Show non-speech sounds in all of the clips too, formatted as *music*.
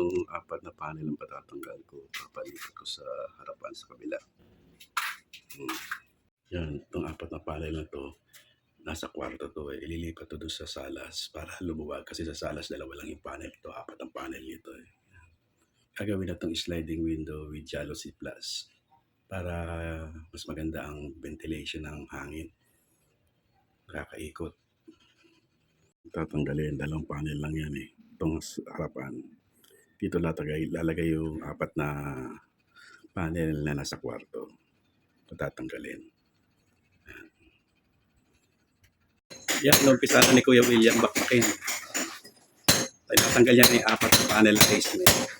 itong apat na panel ang patatanggal ko. Papalipat ko sa harapan sa kabila. Hmm. Yan, itong apat na panel na to, nasa kwarto to eh. Ililipat to doon sa salas para lumuwag. Kasi sa salas, dalawa lang yung panel. Ito, apat ang panel nito eh. Gagawin na itong sliding window with Jealousy Plus para mas maganda ang ventilation ng hangin. Nakakaikot. Tatanggalin, dalawang panel lang yan eh. Itong harapan. Dito lalagay, lalagay yung apat na panel na nasa kwarto. Ito tatanggalin. Yan, naumpisa na ni Kuya William bakbakin. Ay, natanggal yan yung apat na panel na casement.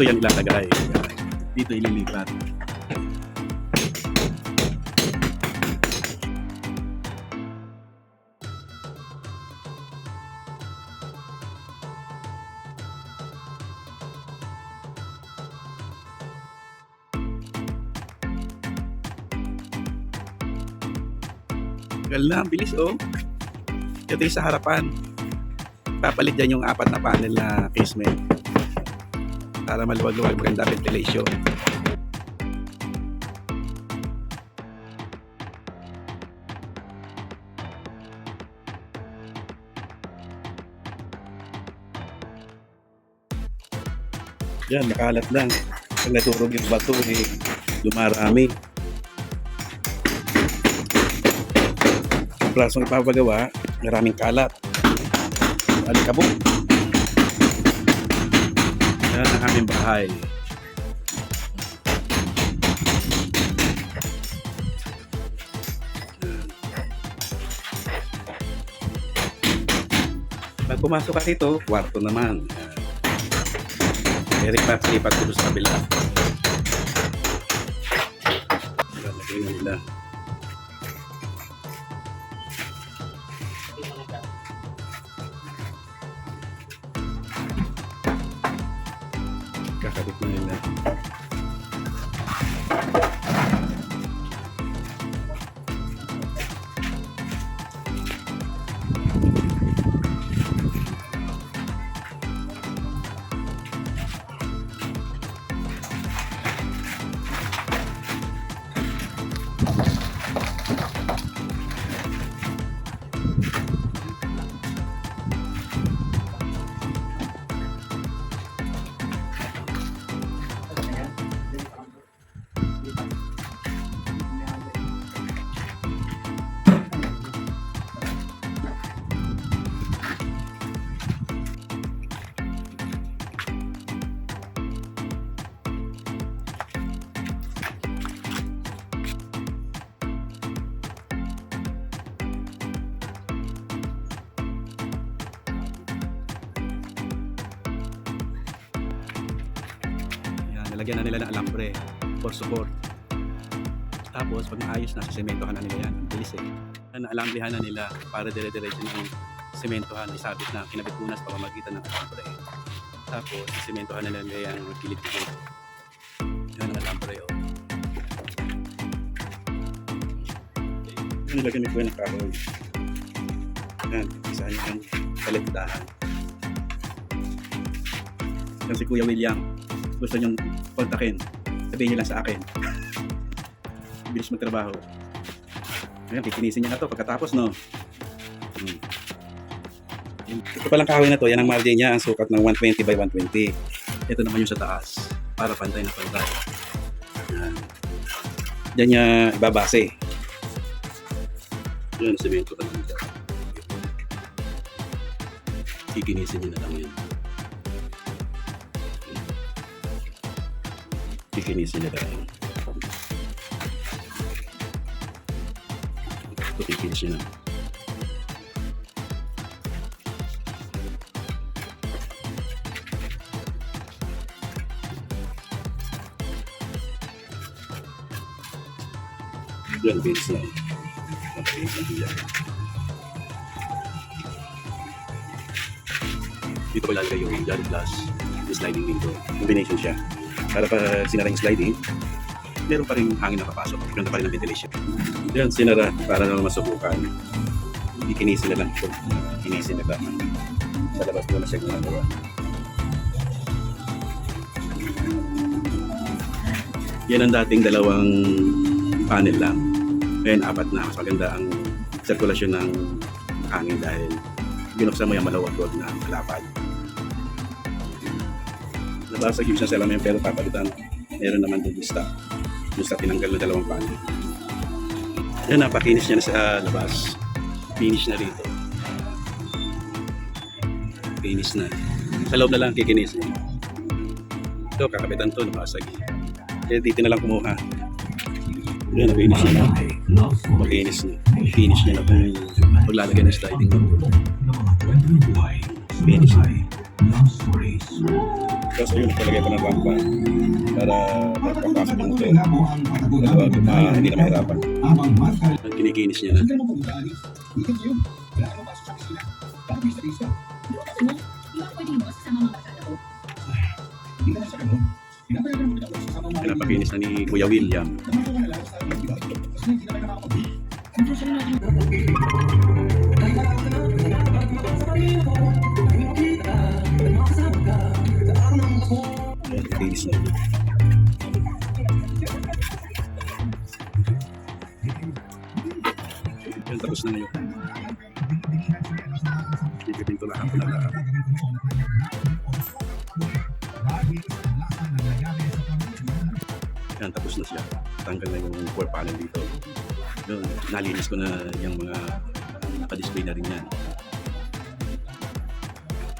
Ito yung lalagay. Yan. Dito ililipat. Tagal na, bilis oh. Ito sa harapan. Papalit dyan yung apat na panel na casement para maluwag-luwag maganda ventilation. Yan, nakalat lang. Pag naturog yung bato, eh, lumarami. Ang plasong ipapagawa, maraming kalat. Alikabok. Yan ang aming bahay. Pag pumasok ka dito, kwarto naman. Eric pa, lipat ko sa kabila. Yan, lagay na. Kakabit na Yan, nilagyan na nila ng alambre for support. Tapos, pag naayos na, sisementohan na nila yan. Ang bilis eh. Yan, alambrehan na nila para dire-diretso ng sementohan. Isabit na, sa pamamagitan ng alambre. Tapos, sisementohan na nila yung kilid-kilid. Yan ang alambre, oh. Yan, nilagyan ni Kuya ng kahoy. Yan, isahan niya yung kaligdahan. Yan si Kuya William gusto nyong kontakin, sabihin niyo lang sa akin. *laughs* Bilis magtrabaho. Ayan, pipinisin niya na to pagkatapos, no? Hmm. Ito palang kahoy na to, yan ang margin niya, ang sukat ng 120 by 120. Ito naman yung sa taas, para pantay na pantay. Yan. Diyan niya ibabase. Yan, semento ka lang dyan. Kikinisin niya na lang yun. şekilde sinirlerim. Bu şekilde sinirlerim. Dyan, base na. Base na dyan. Dito ko ilalagay yung Johnny Plus, yung sliding window. Combination siya. Para pa sinara yung sliding, meron pa rin hangin na papasok. Meron pa rin ang ventilation. Yan, sinara para naman masubukan. Ikinisin na lang ito. Ikinisin na lang. Sa labas mo na siya ginagawa. Yan ang dating dalawang panel lang. Ngayon, apat na. Mas maganda ang sirkulasyon ng hangin dahil binuksan mo yung malawag doon na lapad. Nabasag yung isang salamin pero papalitan. Meron naman doon stock. Yung stock tinanggal na dalawang panel. Yan, napakinis niya na sa labas. Finish na rito. Finish na. Sa loob na lang kikinis. Ito, kakapitan to, nabasag. Kaya dito na lang kumuha. Yan, nakinis na. Makinis na. Finish niya na kung maglalagay ng sliding. Finish na. Tapos yun, palagay pa ng rampa para magpapasok yung motor. Para uh, hindi na mahirapan. Ang kinikinis niya na. Pinapakinis na ni Kuya William. Na. Yan, tapos na ngayon. Pipipinto lahat na lahat. Yan, tapos na siya. Tanggal na yung core panel dito. Yun, nalinis ko na yung mga naka-display na rin yan.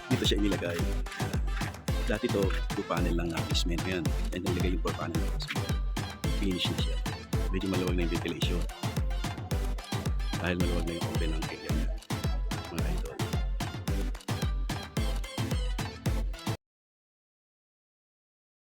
Dito siya inilagay. Dati to, two panel lang na placement yan. And then nilagay yung core panel. Finish na siya. Medyo maluwag na yung ventilation. Dahil maluwag na yung open ng cake.